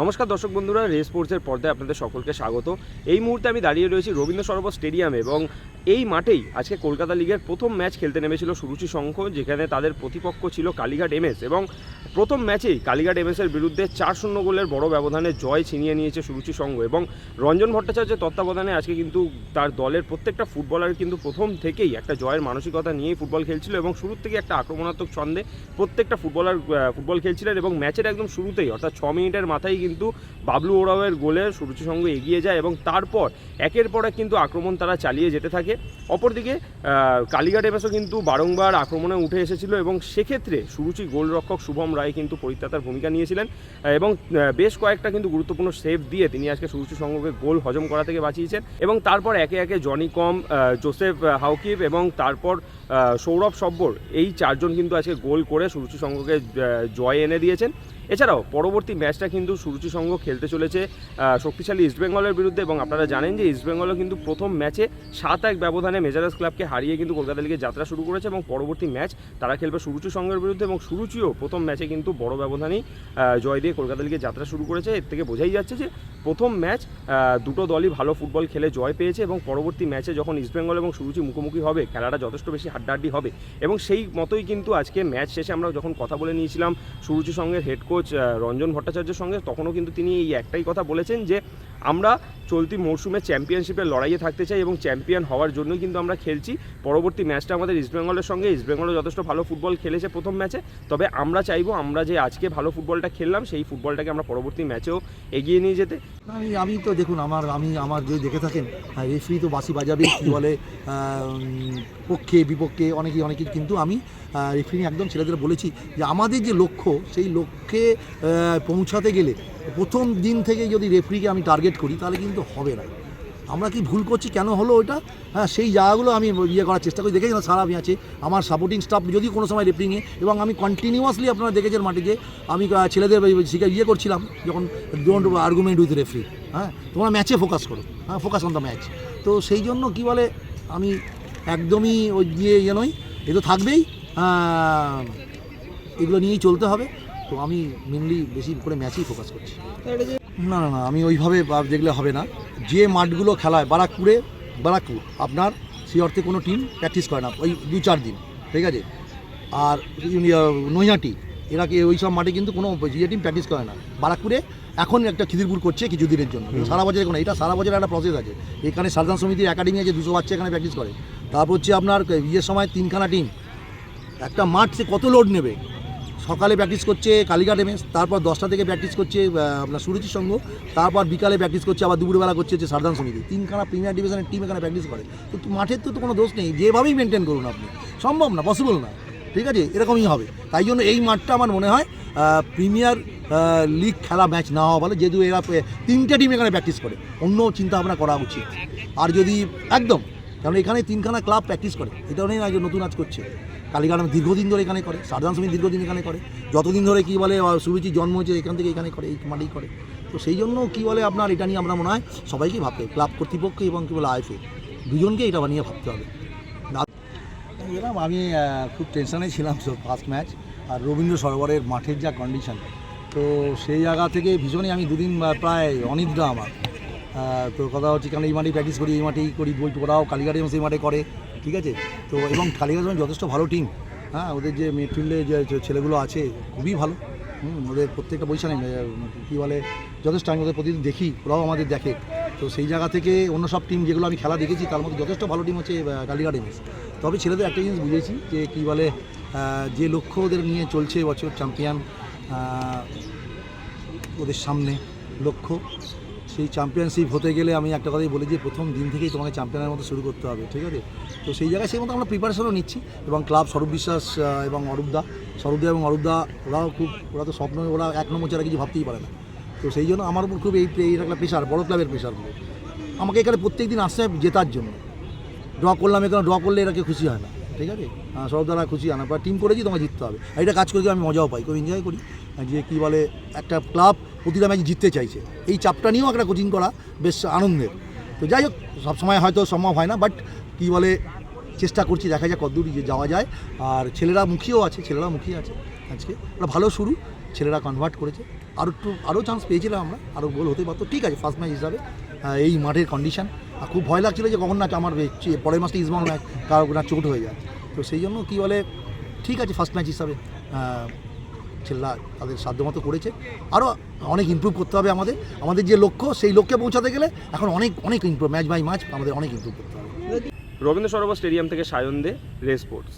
নমস্কার দর্শক বন্ধুরা, রেস স্পোর্টসের পর্দায় আপনাদের সকলকে স্বাগত। এই মুহূর্তে আমি দাঁড়িয়ে রয়েছি রবীন্দ্র সরোবর স্টেডিয়ামে এবং এই মাঠেই আজকে কলকাতা লিগের প্রথম ম্যাচ খেলতে নেমেছিল সুরুচি সংঘ যেখানে তাদের প্রতিপক্ষ ছিল কালীঘাট এমএস এবং প্রথম ম্যাচেই কালীঘাট এমএসের বিরুদ্ধে চার শূন্য গোলের বড় ব্যবধানে জয় ছিনিয়ে নিয়েছে সুরুচি সংঘ এবং রঞ্জন ভট্টাচার্যের তত্ত্বাবধানে আজকে কিন্তু তার দলের প্রত্যেকটা ফুটবলার কিন্তু প্রথম থেকেই একটা জয়ের মানসিকতা নিয়েই ফুটবল খেলছিল এবং শুরুর থেকে একটা আক্রমণাত্মক ছন্দে প্রত্যেকটা ফুটবলার ফুটবল খেলছিলেন এবং ম্যাচের একদম শুরুতেই, অর্থাৎ ছ মিনিটের মাথায় কিন্তু বাবলু ওরাওয়ের গোলে সুরুচি সংঘ এগিয়ে যায় এবং তারপর একের পর এক কিন্তু আক্রমণ তারা চালিয়ে যেতে থাকে। অপরদিকে কালীঘাট এমএসও কিন্তু বারংবার আক্রমণে উঠে এসেছিল এবং সেক্ষেত্রে সুরুচি গোলরক্ষক শুভম রায় কিন্তু পরিত্রাতার ভূমিকা নিয়েছিলেন এবং বেশ কয়েকটা কিন্তু গুরুত্বপূর্ণ সেভ দিয়ে তিনি আজকে সুরুচি সংঘকে গোল হজম করা থেকে বাঁচিয়েছেন এবং তারপর একে একে জনি কম জোসেফ হাউকিব এবং তারপর সৌরভ সব্বর এই চারজন কিন্তু আজকে গোল করে সুরুচি আহ, জয় এনে দিয়েছেন। এছাড়াও পরবর্তী ম্যাচটা কিন্তু সুরুচি সংঘ খেলতে চলেছে শক্তিশালী ইস্টবেঙ্গলের বিরুদ্ধে এবং আপনারা জানেন যে ইস্টবেঙ্গলও কিন্তু প্রথম ম্যাচে সাত এক ব্যবধানে মেজারাস ক্লাবকে হারিয়ে কিন্তু কলকাতা লিগে যাত্রা শুরু করেছে এবং পরবর্তী ম্যাচ তারা খেলবে সুরুচি সংঘের বিরুদ্ধে এবং সুরুচিও প্রথম ম্যাচে কিন্তু বড় ব্যবধানেই জয় দিয়ে কলকাতা লিগে যাত্রা শুরু করেছে। এর থেকে বোঝাই যাচ্ছে যে প্রথম ম্যাচ দুটো দলই ভালো ফুটবল খেলে জয় পেয়েছে এবং পরবর্তী ম্যাচে যখন ইস্টবেঙ্গল এবং সুরুচি মুখোমুখি হবে, খেলাটা যথেষ্ট বেশি হাড্ডাহাড্ডি হবে। এবং সেই মতোই কিন্তু আজকে ম্যাচ শেষে আমরা যখন কথা বলে নিয়েছিলাম সুরুচি সঙ্গে হেড কোচ রঞ্জন ভট্টাচার্যের সঙ্গে, তখনও কিন্তু তিনি এই একটাই কথা বলেছেন যে আমরা চলতি মরশুমে চ্যাম্পিয়নশিপের লড়াইয়ে থাকতে চাই এবং চ্যাম্পিয়ন হওয়ার জন্যই কিন্তু আমরা খেলছি। পরবর্তী ম্যাচটা আমাদের ইস্টবেঙ্গলের সঙ্গে। ইস্টবেঙ্গলও যথেষ্ট ভালো ফুটবল খেলেছে প্রথম ম্যাচে তবে আমরা চাইব আমরা যে আজকে ভালো ফুটবলটা খেললাম, সেই ফুটবলটাকে আমরা পরবর্তী ম্যাচেও এগিয়ে নিয়ে যেতে। আমি আমি তো দেখুন, আমার, আমি, আমার যদি দেখে থাকেন রেফারি তো বাসি বাজাবে, কী বলে পক্ষে, বিপক্ষে, অনেকেই অনেকে কিন্তু আমি রেফারি একদম ছেলেদের বলেছি যে আমাদের যে লক্ষ্য, সেই লক্ষ্যে পৌঁছাতে গেলে প্রথম দিন থেকে যদি রেফারিকে আমি টার্গেট করি, তাহলে কিন্তু হবে না। আমরা কি ভুল করছি? কেন হলো ওটা? হ্যাঁ সেই জায়গাগুলো আমি ইয়ে করার চেষ্টা করি। দেখেছি না, সারা ম্যাচে আমার সাপোর্টিং স্টাফ যদি কোনো সময় রেফারিংয়ে এবং আমি কন্টিনিউয়াসলি আপনারা দেখেছেন মাঠে যে আমি ছেলেদের শিখে ইয়ে করছিলাম, যখন ডোন্ট আর্গুমেন্ট উইথ রেফারি হ্যাঁ? তোমরা ম্যাচে ফোকাস করো হ্যাঁ ফোকাস অন দ্য ম্যাচ তো সেই জন্য কি বলে, আমি একদমই ওই দিয়ে ইয়ে নই এ তো থাকবেই। এগুলো নিয়েই চলতে হবে। তো আমি মেনলি বেশি করে ম্যাচেই ফোকাস করছি। না না না আমি ওইভাবে ভাব দেখলে হবে না। যে মাঠগুলো খেলায় বারাকপুরে বারাকপুর আপনার সেই অর্থে কোনো টিম প্র্যাকটিস করে না ওই দু চার দিন ঠিক আছে? আর নৈহাটি এরা ওই সব মাঠে কিন্তু কোনো ইয়ে টিম প্র্যাকটিস করে না। বারাকপুরে এখন একটা খিদিরপুর করছে কিছুদিনের জন্য। সারা বছর এখন এটা সারা বছর একটা প্রসেস আছে। এখানে সাধারণ সমিতির একাডেমি আছে দুশো বাচ্চা এখানে প্র্যাকটিস করে। তারপর হচ্ছে আপনার ইয়ের সময় তিনখানা টিম একটা মাঠ সে কত লোড নেবে? সকালে প্র্যাকটিস করছে কালীঘাট এমএস তারপর দশটা থেকে প্র্যাকটিস করছে আপনার সুরুচির সঙ্গ তারপর বিকালে প্র্যাকটিস করছে, আবার দুপুরবেলা করছে হচ্ছে সারদান সমিতি। তিনখানা প্রিমিয়ার ডিভিশনের টিম এখানে প্র্যাকটিস করে। তো মাঠের তো কোনো দোষ নেই। যেভাবেই মেনটেন করুন আপনি। সম্ভব না পসিবল না। ঠিক আছে? এরকমই হবে। তাই জন্য এই মাঠটা আমার মনে হয় প্রিমিয়ার লিগ খেলা ম্যাচ না হওয়া ভালো। যেহেতু এরা তিনটে টিম এখানে প্র্যাকটিস করে। অন্য চিন্তা ভাবনা করা উচিত। আর যদি, একদম। কারণ এখানে তিনখানা ক্লাব প্র্যাকটিস করে। এটাও নেই যে নতুন আজ করছে। কালীঘাট দীর্ঘদিন ধরে এখানে করে সাধারণ সমিতি দীর্ঘদিন এখানে করে। যতদিন ধরে কী বলে আহ, সুরুচি জন্ম হয়েছে এখান থেকে এখানে করে এই মাঠেই করে। তো সেই জন্য কী বলে আপনার এটা নিয়ে আমরা মনে হয় সবাইকে ভাবতে ক্লাব কর্তৃপক্ষ এবং কী বলে আইএফএ। দুজনকে এটা নিয়ে ভাবতে হবে। এলাম আমি খুব টেনশনে ছিলাম ফার্স্ট ম্যাচ আর রবীন্দ্র সরোবরের মাঠের যা কন্ডিশন তো সেই জায়গা থেকে ভীষণই আমি দুদিন প্রায় অনিদ্রা আমার। তো কথা হচ্ছে কারণ এই মাঠেই প্র্যাকটিস করি, এই মাঠেই করি, বই ওরাও কালীঘাটে সেই মাঠে করে, ঠিক আছে? তো এবং কালীঘাট যথেষ্ট ভালো টিম হ্যাঁ ওদের যে মিডফিল্ডে যে ছেলেগুলো আছে, খুবই ভালো, হুম, ওদের প্রত্যেকটা পজিশনে কী বলে, যথেষ্ট আমি ওদের প্রতিদিন দেখি, ওরাও আমাদের দেখে। তো সেই জায়গা থেকে অন্য সব টিম যেগুলো আমি খেলা দেখেছি, তার মধ্যে যথেষ্ট ভালো টিম হচ্ছে কালীঘাট এমএস তবে ছেলেদের একটা জিনিস বুঝেছি, যে কী বলে যে লক্ষ্য ওদের নিয়ে চলছে এবছর চ্যাম্পিয়ন ওদের সামনে লক্ষ্য সেই চ্যাম্পিয়নশিপ হতে গেলে আমি একটা কথাই বলি যে প্রথম দিন থেকেই তোমাকে চ্যাম্পিয়নের মতো শুরু করতে হবে, ঠিক আছে? তো সেই জায়গায় সেই মতো আমরা প্রিপারেশনও নিচ্ছি এবং ক্লাব স্বরূপ বিশ্বাস এবং অরূপদা স্বরূপদা এবং অরূপদা ওরাও খুব, ওরা তো স্বপ্ন, ওরা এক নম্বর ছাড়া কিছু ভাবতেই পারে না। তো সেই জন্য আমার উপর খুব এই একটা প্রেশার বড় ক্লাবের প্রেশার আমাকে এখানে প্রত্যেক দিন আসতে জেতার জন্য। ড্র করলাম এখানে ড্র করলে এরা খুশি হয় না। ঠিক আছে? সব দ্বারা খুশি বা টিম করেছি, তোমায় জিততে হবে। এটা কাজ করে আমি মজাও পাই, খুব এনজয় করি। যে কী বলে, একটা ক্লাব প্রতিটা ম্যাচ জিততে চাইছে। এই চাপটা নিয়েও একটা কোচিং করা বেশ আনন্দের। তো যাই হোক সবসময় হয়তো সম্ভব হয় না বাট কী বলে, চেষ্টা করছি, দেখা যাক কতদূর যে যাওয়া যায়। আর ছেলেরা মুখিও আছে, ছেলেরা মুখিয়ে আছে আজকে। ওটা ভালো শুরু, ছেলেরা কনভার্ট করেছে। আরও একটু আরও চান্স পেয়েছিলাম আমরা আরও গোল হতে পারতো। ঠিক আছে ফার্স্ট ম্যাচ হিসাবে এই মাঠের কন্ডিশন খুব ভয় লাগছিল যে কখন না আমার পরের মাসটা ইসবং ম্যাচ কারও না চোট হয়ে যায়। তো সেই জন্য কী বলে, ঠিক আছে ফার্স্ট ম্যাচ হিসাবে ছেলেরা তাদের সাধ্যমতো করেছে। আরও অনেক ইমপ্রুভ করতে হবে আমাদের। আমাদের যে লক্ষ্য, সেই লক্ষ্যে পৌঁছাতে গেলে এখন অনেক অনেক ইমপ্রুভ ম্যাচ বাই ম্যাচ আমাদের অনেক ইমপ্রুভ করতে হবে। রবীন্দ্র সরোবর স্টেডিয়াম থেকে সায়ন দে রে স্পোর্টস।